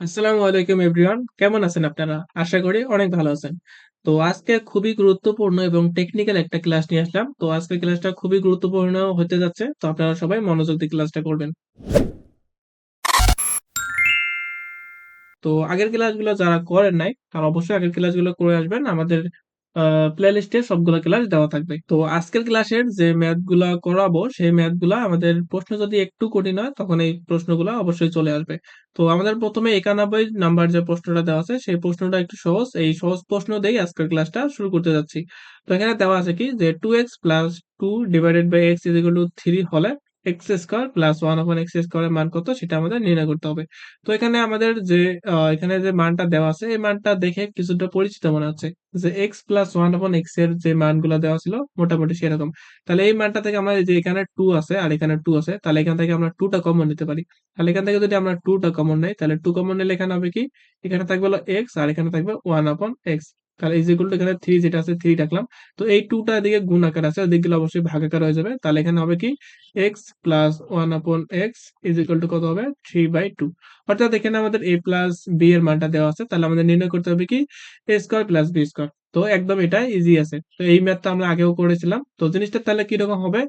আসসালামু আলাইকুম এভরিওয়ান কেমন আছেন আপনারা? আশা করি অনেক ভালো আছেন। তো আজকে খুবই গুরুত্বপূর্ণ এবং টেকনিক্যাল একটা ক্লাস নিয়ে আসলাম। তো আজকে ক্লাসটা খুবই গুরুত্বপূর্ণ হতে যাচ্ছে। তো আপনারা সবাই মনোযোগ দিয়ে ক্লাসটা করবেন। তো আগের ক্লাসগুলো যারা করেন নাই, তারা অবশ্যই আগের ক্লাসগুলো করে আসবেন। আমাদের প্লে লিস্টে সবগুলো ক্লাস দেওয়া থাকবে। তো আজকের ক্লাসের যে ম্যাথগুলা করাবো, সেই ম্যাথগুলা আমাদের প্রশ্ন যদি একটু কঠিন হয়, তখন এই প্রশ্নগুলো অবশ্যই চলে আসবে। তো আমাদের প্রথমে একানব্বই নাম্বার যে প্রশ্নটা দেওয়া আছে, সেই প্রশ্নটা একটু সহজ। এই সহজ প্রশ্ন দিয়েই আজকের ক্লাসটা শুরু করতে যাচ্ছি। তো এখানে দেওয়া আছে কি যে two x plus two divided by x is to three হলে x square plus one upon x স্কোয়ারের মান কত? সেটা আমাদের নির্ণয় করতে হবে। তো এখানে আমাদের যে এখানে যে মানটা দেওয়া আছে, এই মানটা দেখে কিছুটা পরিচিত মনে হচ্ছে। যে প্লাস ওয়ান অপন এক্সের যে মানগুলো দেওয়া ছিল, মোটামুটি সেরকম। তাহলে এই মানটা থেকে আমরা যে এখানে টু আছে আর এখানে টু আছে, তাহলে এখান থেকে আমরা টুটা কমন নিতে পারি। তাহলে এখান থেকে যদি আমরা টুটা কমন নেই, তাহলে টু কমন নিলে এখানে হবে কি? এখানে থাকবে হলো এক্স আর এখানে থাকবে ওয়ান আপন এক্স তাহলে ইজ ইকুয়াল টু এখানে থ্রি যেটা আছে থ্রি রাখলাম। তো এই টুটা এদিকে গুণ আকার আছে ওদিক গেলে অবশ্যই ভাগ আকার হয়ে যাবে। তাহলে এখানে হবে কি? X plus one upon x is equal to কত হবে? থ্রি বাই টু অর্থাৎ এখানে আমাদের এ প্লাস বি এর মানটা দেওয়া আছে। তাহলে আমাদের নির্ণয় করতে হবে কি? A square plus B square তো একদম এটা ইজি আছে। তো এই ম্যাথটা আমরা আগেও করেছিলাম। তো জিনিসটা তাহলে কীরকম হবে?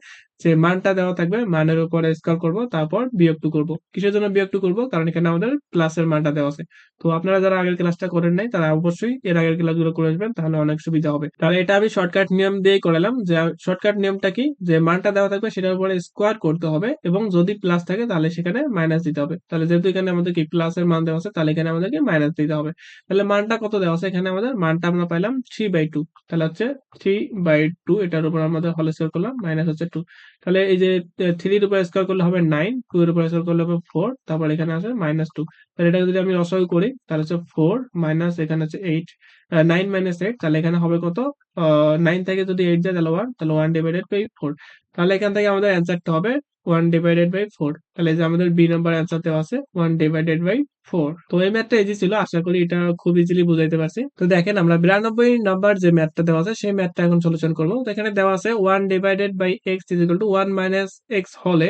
যে মানটা দেওয়া থাকবে, মানের উপর স্কোয়ার করব, তারপর বিয়োগ টু করব। কিসের জন্য বিয়োগ টু করব? কারণ এখানে আমাদের প্লাসের মানটা দেওয়া আছে। তো আপনারা যারা আগের ক্লাসটা করেন নাই, তারা অবশ্যই এর আগের ক্লাসগুলো করে আসবেন, তাহলে অনেক সুবিধা হবে। তাহলে এটা আমি শর্টকাট নিয়ম দিয়ে করালাম। যে শর্টকাট নিয়মটা কি? যে মানটা দেওয়া থাকবে, সেটার উপরে স্কোয়ার করতে হবে এবং যদি প্লাস থাকে, তাহলে সেখানে মাইনাস দিতে হবে। তাহলে যেহেতু এখানে আমাদের কি প্লাসের মান দেওয়া আছে, তাহলে এখানে আমাদেরকে মাইনাস দিতে হবে। তাহলে মানটা কত দেওয়া আছে? এখানে আমাদের মানটা আমরা পাইলাম থ্রি বাই টু তাহলে হচ্ছে থ্রি বাই টু এটার উপর আমাদের হল স্কোয়ার করলাম মাইনাস হচ্ছে টু তাহলে এই যে থ্রির উপর স্কোয়ার করলে হবে নাইন টু এর উপর স্কোয়ার করলে হবে ফোর তারপর এখানে আছে মাইনাস টু তাহলে এটাকে যদি আমি রসয় করি, তাহলে হচ্ছে ফোর মাইনাস এখানে হচ্ছে এইট নাইন মাইনাস এইট তাহলে এখানে হবে কত? নাইন থেকে যদি এইট যায়, তাহলে ওয়ান তাহলে ওয়ান ডিভাইডেড বাই ফোর তাহলে এখান থেকে আমাদের অ্যান্সারটা হবে ওয়ান ডিভাইডেড বাই ফোর তাহলে যে আমাদের বি নাম্বার অ্যান্সার দেওয়া আছে ওয়ান ডিভাইডেড বাই ফোর তো এই ম্যাথটা ইজি ছিল, আশা করি এটা খুব ইজিলি বুঝাইতে পারছি। তো দেখেন আমরা বিরানব্বই নাম্বার যে ম্যাথটা দেওয়া আছে, সেই ম্যাথটা এখন সলিউশন করব। তো এখানে দেওয়া আছে one divided by x is equal to one minus x হলে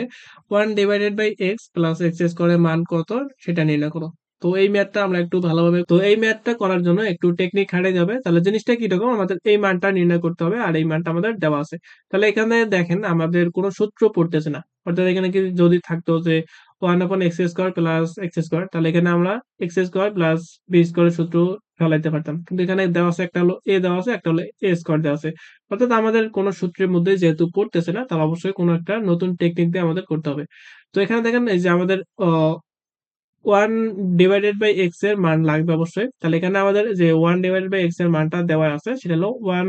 one divided by x plus x স্কোয়ারের মান কত, সেটা নির্ণয় করো। তো এই ম্যাথটা আমরা একটু ভালোভাবে তো এই ম্যাথটা করার জন্য একটু টেকনিক খাটে যাবে। তাহলে জিনিসটা কীরকম আমাদের এই মানটা নির্ণয় করতে হবে আর এই মানটা আমাদের দেওয়া আছে। তাহলে এখানে দেখেন আমাদের কোনো সূত্র পড়তেছে না। অর্থাৎ এখানে কি যদি থাকতো যে one upon x square plus x square তাহলে এখানে আমরা এক্স স্কোয়ার প্লাস বি স্কোয়ারের সূত্র ফেলাইতে পারতাম। কিন্তু এখানে দেওয়া আছে, একটা হলো এ দেওয়া আছে, একটা হলো এ স্কোয়ার দেওয়া আছে। অর্থাৎ আমাদের কোনো সূত্রের মধ্যে যেহেতু পড়তেছে না, তাহলে অবশ্যই কোনো একটা নতুন টেকনিক দিয়ে আমাদের করতে হবে। তো এখানে দেখেন এই যে আমাদের ওয়ান ডিভাইডেড বাই এক্সের মান লাগবে অবশ্যই। তাহলে এখানে আমাদের যে ওয়ান ডিভাইডেড বাই এক্সের মানটা দেওয়া আছে, সেটা হলো ওয়ান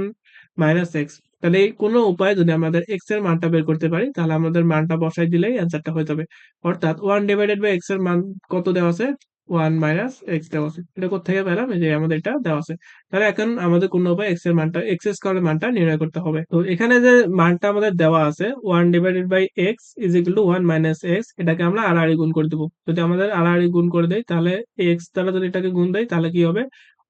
মাইনাস এক্স তাহলে এই কোনো উপায় যদি আমাদের এক্সের মানটা বের করতে পারি, তাহলে আমাদের মানটা বসাই দিলেই অ্যান্সারটা হয়ে যাবে। অর্থাৎ ওয়ান ডিভাইডেড বাই এক্সের মান কত দেওয়া আছে? ওয়ান মাইনাস এক্স দেওয়া আছে। এটা কোথেকে পেলাম? যে আমাদের এটা দেওয়া আছে। তাহলে এখন আমাদের কোন উপায়? এক্সের মানটা এক্স স্কোয়ারের মানটা নির্ণয় করতে হবে। তো এখানে যে মানটা আমাদের দেওয়া আছে one divided by x is equal to one minus x এটাকে আমরা আড়াআড়ি গুণ করে দেবো। যদি আমাদের আড়াআড়ি গুণ করে দেয় তাহলে এক্স দ্বারা যদি এটাকে গুণ দেয় তাহলে কি হবে?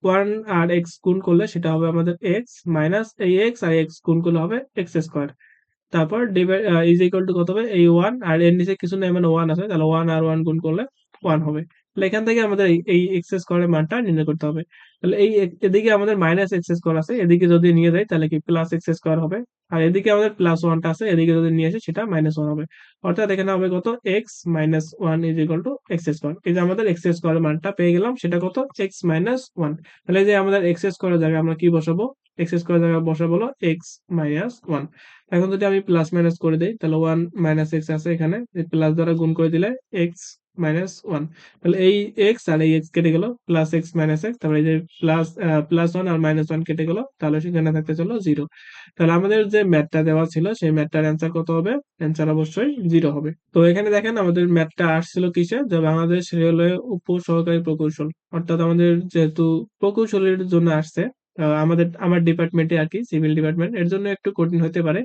ওয়ান আর এক্স গুণ করলে সেটা হবে আমাদের এক্স মাইনাস এই এক্স আর এক্স গুণ করলে হবে এক্স স্কোয়ার তারপর ইজ ইকুয়াল টু কত হবে? এই ওয়ান আর এর নিচে কিছু নেই মানে ওয়ান আছে, তাহলে ওয়ান আর ওয়ান গুণ করলে ওয়ান হবে। এখান থেকে আমাদের এই- এই এক্স স্কোয়ারের মানটা নির্ণয় করতে হবে। তাহলে এই এদিকে আমাদের মাইনাস এক্স স্কোয়ার আছে, এদিকে যদি নিয়ে যাই তাহলে কি প্লাস এক্স স্কোয়ার হবে? আর এদিকে আমাদের প্লাস ওয়ানটা আছে, এদিকে যদি নিয়ে আসে সেটা মাইনাস ওয়ান হবে। অর্থাৎ এখানে হবে কত? X minus one is equal to x square এই যে আমাদের এক্স স্কোয়ারের মানটা পেয়ে গেলাম, সেটা কত? এক্স মাইনাস ওয়ান তাহলে যে আমাদের এক্স স্কোয়ারের জায়গায় আমরা কি বসাবো? এক্স স্কোয়ারের জায়গায় বসাবো হলো এক্স মাইনাস ওয়ান এখন যদি আমি প্লাস মাইনাস করে দিই, তাহলে ওয়ান মাইনাস এক্স আছে এখানে। প্লাস দ্বারা গুণ করে দিলে এক্স মাইনাস ওয়ান তাহলে এই এক্স আর এই এক্স কেটে গেল প্লাস এক্স মাইনাস এক্স তারপরে যে প্লাস প্লাস ওয়ান আর মাইনাস ওয়ান কেটে গেল, তাহলে সেখানে থাকতে চলো জিরো তাহলে আমাদের যে ম্যাথটা দেওয়া ছিল, সেই ম্যাথটার অ্যান্সার কত হবে? অ্যান্সার অবশ্যই জিরো হবে। তো এখানে দেখেন আমাদের ম্যাথটা আসছিল কিসে? যে বাংলাদেশ রেলওয়ে উপ সহকারী প্রকৌশল। অর্থাৎ আমাদের যেহেতু প্রকৌশলের জন্য আসছে আমাদের, আমার ডিপার্টমেন্টে আর কি সিভিল ডিপার্টমেন্ট এর জন্য একটু কঠিন হতে পারে।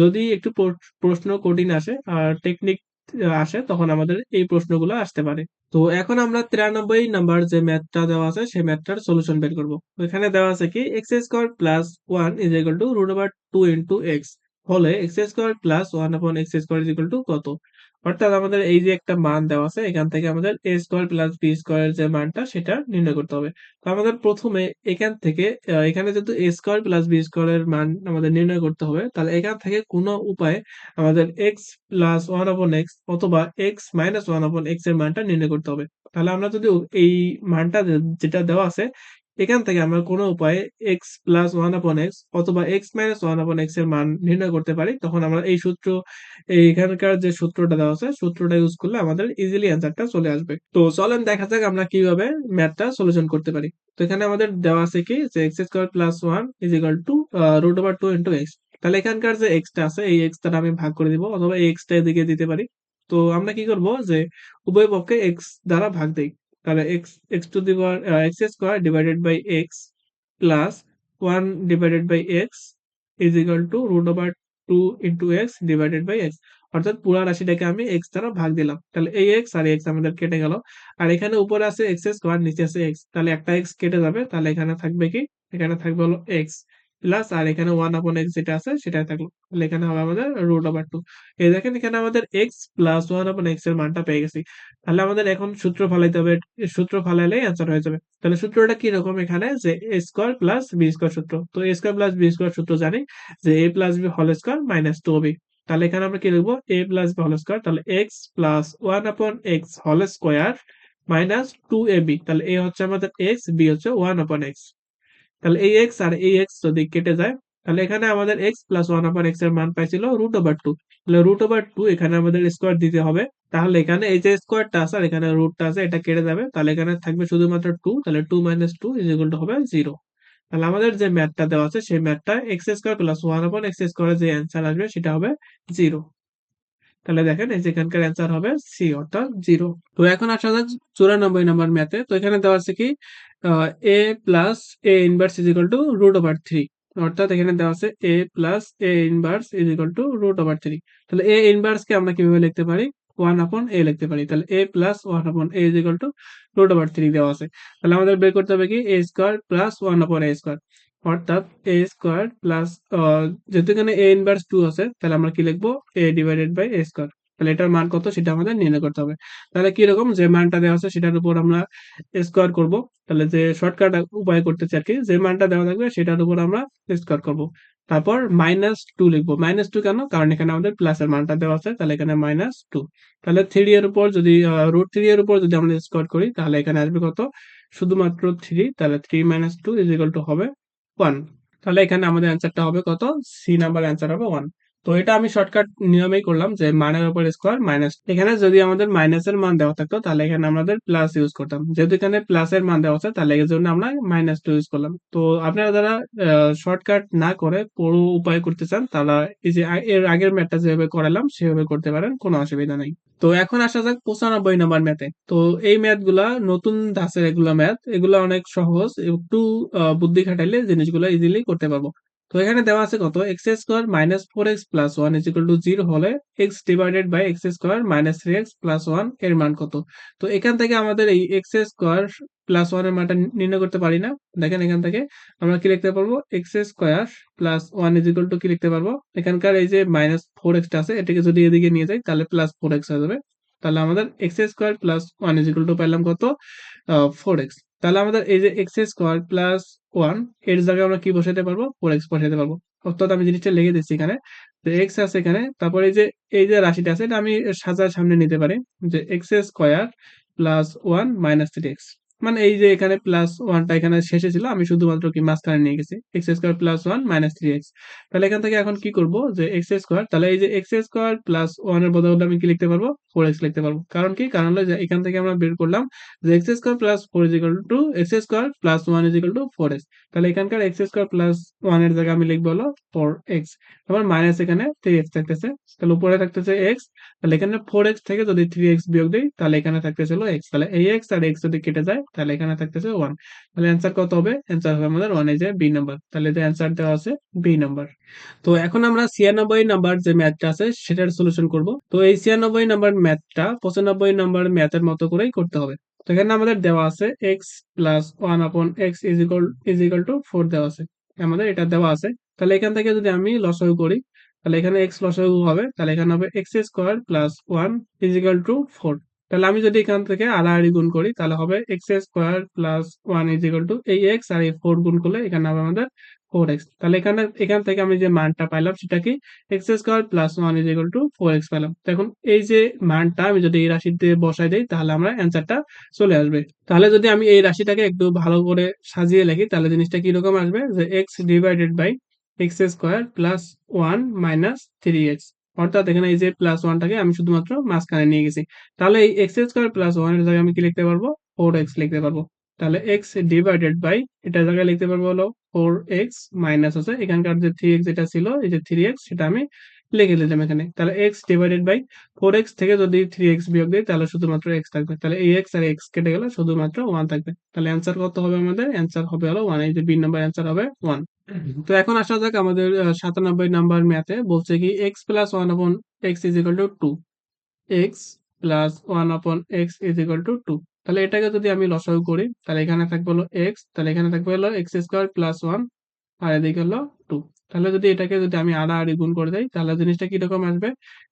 যদি একটু প্রশ্ন কঠিন আসে, আর টেকনিক আসে, তখন আমাদের এই প্রশ্নগুলো আসতে পারে। তো এখন আমরা তিরানব্বই নাম্বার যে ম্যাথটা দেওয়া আছে, সেই ম্যাথটার সলিউশন বের করব। এখানে দেওয়া আছে কি x square plus one is equal to root over two into x হলে x square plus one upon x square is to কত? অর্থাৎ আমাদের এই যে একটা মান দেওয়া আছে, এখান থেকে আমাদের এ স্কোয়ার প্লাস বি স্কোয়ারের যে মানটা, সেটা নির্ণয় করতে হবে। তো আমাদের প্রথমে এখান থেকে এখানে যেহেতু এ স্কোয়ার প্লাস বি স্কোয়ারের মান আমাদের নির্ণয় করতে হবে, তাহলে এখান থেকে কোনো উপায়ে আমাদের x plus one upon x অথবা এক্স মাইনাস ওয়ান আপন এক্সের মানটা নির্ণয় করতে হবে। তাহলে আমরা যদি এই মানটা যেটা দেওয়া আছে এখান থেকে আমরা কোনো উপায়ে x plus one upon x অথবা এক্স মাইনাস ওয়ান আপন এক্সের মান নির্ণয় করতে পারি, তখন আমরা এই সূত্র এখানকার যে সূত্রটা দেওয়া আছে, সূত্রটা ইউজ করলে আমাদের ইজিলি অ্যান্সারটা চলে আসবে। তো চলেন দেখা যাক আমরা কীভাবে ম্যাথটা সলিউশন করতে পারি। তো এখানে আমাদের দেওয়া আছে কি যে x square plus one is equal to root over two into x তাহলে এখানকার যে এক্সটা আছে, এই এক্সটা আমি ভাগ করে দিব অথবা এই এক্সটা এদিকে দিতে পারি। তো আমরা কি করব যে উভয় পক্ষে এক্স দ্বারা ভাগ দেই। তাহলে x x to the power x square divided by x plus one divided by x is equal to root over two into x divided by x অর্থাৎ পুরো রাশিটাকে আমি এক্স দ্বারা ভাগ দিলাম। তাহলে এই এক্স আর এক্স আমাদের কেটে গেল। আর এখানে উপরে আছে এক্স স্কোয়ার নিচে আছে এক্স তাহলে একটা এক্স কেটে যাবে। তাহলে এখানে থাকবে কি? এখানে থাকবে হলো এক্স প্লাস আর এখানে ওয়ান আপন এক্স যেটা আছে, সেটাই থাকল। তাহলে এখানে হবে আমাদের রুট ওভার টু এই দেখেন এখানে আমাদের এক্স প্লাস ওয়ান আপন এক্সের মানটা পেয়ে গেছি। তাহলে আমাদের এখন সূত্র ফালাইতে হবে, সূত্র ফালাইলেই অ্যান্সার হয়ে যাবে। তাহলে সূত্রটা কি রকম এখানে? যে A square plus B square সূত্র। তো A square plus B square সূত্র জানি যে A plus B whole square minus two B তাহলে এখানে আমরা কি লিখব? A plus B whole square তাহলে x plus one upon x whole square minus two A B তাহলে এ হচ্ছে আমাদের এক্স বি হচ্ছে ওয়ান আপন এক্স তাহলে এই এক্স আর এই এক্স যদি কেটে যায়, তাহলে এখানে আমাদের এক্স প্লাস ওয়ান আপন এক্সের মান পাইছিল রুট ওভার টু তাহলে রুট ওভার টু এখানে আমাদের স্কোয়ার দিতে হবে। তাহলে এখানে এই যে স্কোয়ারটা আছে আর এখানে রুটটা আছে, এটা কেটে যাবে। তাহলে এখানে থাকবে শুধুমাত্র টু তাহলে two minus two is equal to হবে জিরো তাহলে আমাদের যে ম্যাথটা দেওয়া আছে, সেই ম্যাথটা x square plus one upon x স্কোয়ারের যে অ্যান্সার আসবে, সেটা হবে জিরো তাহলে দেখেন, এই যে এখানকার অ্যান্সার হবে সি অর্থাৎ জিরো তো এখন আসা যাক চুরানব্বই নম্বর ম্যাথে তো এখানে দেওয়া আছে কি A plus A inverse is equal to root over three অর্থাৎ এখানে দেওয়া আছে A plus A inverse is equal to root over three তাহলে এ ইনভার্স কে আমরা কীভাবে লিখতে পারি? ওয়ান আপন এ লিখতে পারি। তাহলে A plus one upon A is equal to root over three দেওয়া আছে। তাহলে আমাদের বের করতে হবে কি? A square plus one upon A square অর্থাৎ এ স্কোয়ার প্লাস যেহেতু এখানে এ ইনভার্স টু আছে, তাহলে আমরা কি লিখব? A divided by A square তাহলে এটার মান কত? সেটা আমাদের নির্ণয় করতে হবে। তাহলে কি রকম যে মানটা দেওয়া আছে সেটার উপর আমরা স্কোয়ার করব। তাহলে যে শর্টকাট উপায় করতেছি আর কি যে মানটা দেওয়া থাকবে সেটার উপর আমরা স্কোয়ার করব। তারপর মাইনাস টু লিখব। মাইনাস টু কেন? কারণ এখানে আমাদের প্লাসের মানটা দেওয়া আছে, তাহলে এখানে মাইনাস টু তাহলে থ্রি এর উপর যদি রুট থ্রি এর উপর যদি আমরা স্কোয়ার করি, তাহলে এখানে আসবে কত? শুধুমাত্র থ্রি তাহলে three minus two is equal to হবে ওয়ান তাহলে এখানে আমাদের অ্যান্সারটা হবে কত? সি নাম্বার অ্যান্সার হবে ওয়ান তো এটা আমি শর্টকাট নিয়মেই করলাম যে মানের উপর স্কোয়ার মাইনাস এখানে যদি আমাদের মাইনাসের মান দেওয়া থাকতো, তাহলে এখানে আমাদের প্লাস ইউজ করতাম। যেহেতু এখানে প্লাসের মান দেওয়া আছে, তাহলে এর জন্য আমরা মাইনাস টু ইউজ করলাম। তো আপনারা যারা শর্টকাট না করে পুরো উপায় করতে চান, তারা এই যে এর আগের ম্যাথটা যেভাবে করালাম, সেভাবে করতে পারেন, কোনো অসুবিধা নেই। তো এখন আসা যাক পঁচানব্বই নম্বর ম্যাথে তো এই ম্যাথগুলা নতুন ধাঁচের এগুলো ম্যাথ এগুলো অনেক সহজ, একটু বুদ্ধি খাটাইলে জিনিসগুলো ইজিলি করতে পারব। তো এখানে দেওয়া আছে কত? X square minus four x plus one is equal to zero হলে x divided by x square minus three x plus ওয়ানের মান কত? তো এখান থেকে আমাদের এই এক্স স্কোয়ার প্লাস ওয়ানের মানটা নির্ণয় করতে পারি না। দেখেন এখান থেকে আমরা কি লিখতে পারব? X square plus one is equal to কি লিখতে পারব? এখানকার এই যে মাইনাস ফোর এক্সটা আছে, এটাকে যদি এদিকে নিয়ে যাই, তাহলে প্লাস ফোর এক্স হয়ে যাবে। তাহলে আমাদের x square plus one is equal to পাইলাম কত? ফোর এক্স তাহলে আমাদের এই যে এক্স স্কোয়ার প্লাস ওয়ানের জায়গায় আমরা কি বসাতে পারব? ফোর এক্স বসাতে পারব। অর্থাৎ আমি জিনিসটা লেগে দিচ্ছি এখানে। যে এক্স আছে এখানে। তারপরে এই যে এই যে রাশিটা আছে, এটা আমি সাজার সামনে নিতে পারি যে x square plus one minus three x মানে এই যে এখানে প্লাস ওয়ানটা এখানে শেষে ছিল, আমি শুধুমাত্র কি মাঝখানে নিয়ে গেছি। X square plus one minus three x তাহলে এখান থেকে এখন কি করব? যে এক্স স্কোয়ার তাহলে এই যে এক্স স্কোয়ার প্লাস ওয়ানের বদলে আমি কি লিখতে পারব? ফোর এক্স লিখতে পারব। কারণ কি? কারণ হলো যে এখান থেকে আমরা বের করলাম যে x square plus four is to x square plus one is to four x তাহলে এখানকার এক্স স্কোয়ার প্লাস ওয়ানের জায়গায় আমি লিখব হলো ফোর এক্স তারপর মাইনাস এখানে থ্রি এক্স থাকতেছে। তাহলে উপরে থাকতেছে এক্স তাহলে এখানে ফোর এক্স থেকে যদি থ্রি এক্স বিয়োগ দিই, তাহলে এখানে থাকতেছিল এক্স তাহলে এই এক্স আর এক্স যদি কেটে যায় তাহলে এখানে থাকতেছে ওয়ান তাহলে অ্যান্সার কত হবে? অ্যান্সার হবে আমাদের ওয়ান এই যে বি নাম্বার তাহলে যে অ্যান্সার দেওয়া আছে বি নাম্বার তো এখন আমরা ছিয়ানব্বই নাম্বার যে ম্যাথটা আছে, সেটার সলিউশন করব। তো এই ছিয়ানব্বই নাম্বার ম্যাথটা পঁচানব্বই নাম্বার ম্যাথের মতো করেই করতে হবে। তো এখানে আমাদের দেওয়া আছে x plus one upon x is equal is to four দেওয়া আছে। আমাদের এটা দেওয়া আছে। তাহলে এখান থেকে যদি আমি লসাগু করি, তাহলে এখানে এক্স লসাগু হবে। তাহলে এখানে হবে x square plus one is equal to four তাহলে আমি যদি এখান থেকে আড়াআড়ি গুণ করি, তাহলে হবে x square plus one is equal to এই এক্স আর এই ফোর গুণ করলে এখানে হবে আমাদের ফোর এক্স তাহলে এখানে, এখান থেকে আমি যে মানটা পাইলাম, সেটা কি? X square plus one is equal to four x পেলাম এখন এই যে মানটা আমি যদি এই রাশিতে বসাই দিই, তাহলে আমরা অ্যান্সারটা চলে আসবে। তাহলে যদি আমি এই রাশিটাকে একটু ভালো করে সাজিয়ে লিখি, তাহলে জিনিসটা কীরকম আসবে? যে x divided by x square plus one minus three x অর্থাৎ এখানে এই যে প্লাস ওয়ানটাকে আমি শুধুমাত্র মাঝখানে নিয়ে গেছি। তাহলে এই এক্স স্কোয়ার প্লাস ওয়ানের জায়গায় আমি কি লিখতে পারব? ফোর এক্স লিখতে পারব। তাহলে এক্স ডিভাইডেড বাই এটা জায়গায় লিখতে পারব হলো ফোর এক্স মাইনাস আছে এখানকার যে থ্রি এক্স যেটা ছিল, এই যে থ্রি এক্স সেটা আমি লিখে দিলাম এখানে। তাহলে x divided by four x থেকে যদি থ্রি এক্স বিয়োগ দিই, তাহলে শুধুমাত্র এক্স থাকবে। তাহলে এই এক্স আর এক্স কেটে গেলে শুধুমাত্র ওয়ান থাকবে। তাহলে অ্যান্সার কত হবে আমাদের? অ্যান্সার হবে হলো ওয়ান এই যে বি নাম্বার অ্যান্সার হবে ওয়ান তো এখন আসা যাক আমাদের সাতানব্বই নাম্বার ম্যাথে বলছে কি x plus one upon x is equal to two x plus one upon x is equal to two তাহলে এটাকে যদি আমি লসাগু করি, তাহলে এখানে থাকবে হলো এক্স তাহলে এখানে থাকবে হলো এক্স স্কোয়ার প্লাস ওয়ান আর এদিকে হলো টু তাহলে যদি এটাকে যদি আমি আড়াআড়ি গুণ করে দেই, তাহলে জিনিসটা কীরকম আসবে?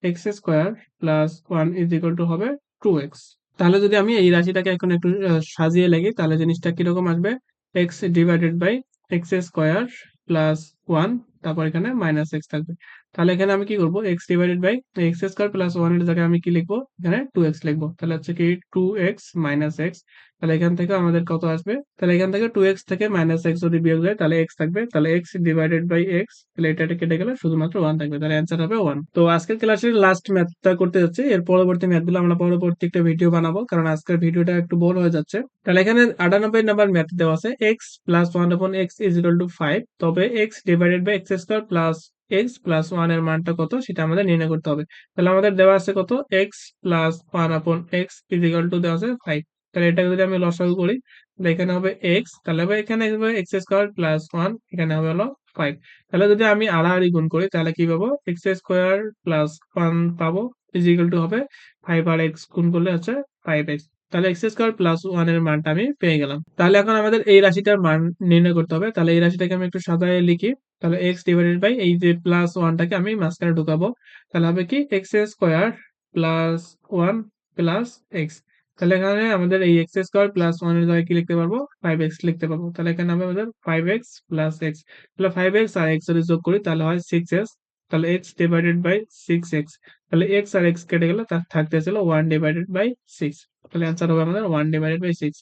X square plus one is equal to হবে টু এক্স তাহলে যদি আমি এই রাশিটাকে এখন একটু সাজিয়ে লাগি তাহলে জিনিসটা কীরকম আসবে? X divided by x square plus one তারপর এখানে মাইনাস এক্স থাকবে। তাহলে এখানে আমি কি করব? X divided by x square plus ওয়ানের জায়গায় আমি কি লিখব? এখানে টু এক্স লিখব। তাহলে হচ্ছে কি টু এক্স মাইনাস এক্স তাহলে এখান থেকে আমাদের কত আসবে? তাহলে এখান থেকে টু এক্স থেকে মাইনাস এক্স যদি বিয়োগ তাহলে এক্স থাকবে। তাহলে এক্স ডিভাইডেড বাই এক্স তাহলে এটা কেটে গেলে শুধুমাত্র ওয়ান থাকবে। তাহলে অ্যান্সার হবে ওয়ান তো আজকের ক্লাসের লাস্ট ম্যাথটা করতে যাচ্ছি। এর পরবর্তী ম্যাথগুলো আমরা পরবর্তী একটা ভিডিও বানাবো, কারণ আজকের ভিডিওটা একটু বড় হয়ে যাচ্ছে। তাহলে এখানে আটানব্বই নাম্বার ম্যাথ দেওয়া আছে। X plus one x is equal to five তবে x divided by x square plus x plus ওয়ানের মানটা কত? সেটা আমাদের নির্ণয় করতে হবে। তাহলে আমাদের দেওয়া আছে কত? X plus one upon x is equal to দেওয়া আছে ফাইভ তাহলে এটাকে যদি আমি লসাগু করি, তাহলে এখানে হবে এক্স তাহলে হবে এখানে এক্স স্কোয়ার প্লাস ওয়ান এখানে হবে হলো ফাইভ তাহলে যদি আমি আড়াআড়ি গুণ করি, তাহলে কি পাবো? এক্স স্কোয়ার প্লাস ওয়ান পাবো ইজ ইকুয়াল টু হবে ফাইভ আর এক্স গুণ করলে হচ্ছে ফাইভ এক্স তাহলে এক্স স্কোয়ার প্লাস ওয়ানের মানটা আমি পেয়ে গেলাম। তাহলে এখন আমাদের এই রাশিটার মান নির্ণয় করতে হবে। তাহলে এই রাশিটাকে আমি একটু সাজায় লিখি। তাহলে এক্স ডিভাইডেড বাই এই যে প্লাস ওয়ানটাকে আমি মাঝখানে ঢুকাবো। তাহলে হবে কি x square plus one plus x তাহলে এখানে আমাদের এই এক্স স্কোয়ার প্লাস ওয়ানের জায়গায় কি লিখতে পারব? ফাইভ এক্স লিখতে পারব। তাহলে এখানে আমাদের ফাইভ এক্স প্লাস এক্স তাহলে ফাইভ এক্স আর এক্স যদি যোগ করি, তাহলে হয় সিক্স এক্স তাহলে x divided by six x তাহলে এক্স আর এক্স কেটে গেলে তার থাকতে ছিল ওয়ান ডিভাইডেড বাই সিক্স তাহলে অ্যান্সার হবে আমাদের ওয়ান ডিভাইডেড বাই সিক্স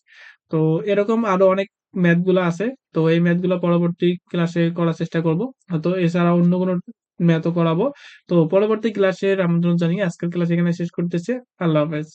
তো এরকম আরও অনেক ম্যাথগুলো আছে, তো এই ম্যাথগুলো পরবর্তী ক্লাসে করার চেষ্টা করব। তো এছাড়া অন্য কোনো ম্যাথও করাবো। তো পরবর্তী ক্লাসের আমন্ত্রণ জানিয়ে আজকের ক্লাস এখানে শেষ করতেছে। আল্লাহ হাফেজ।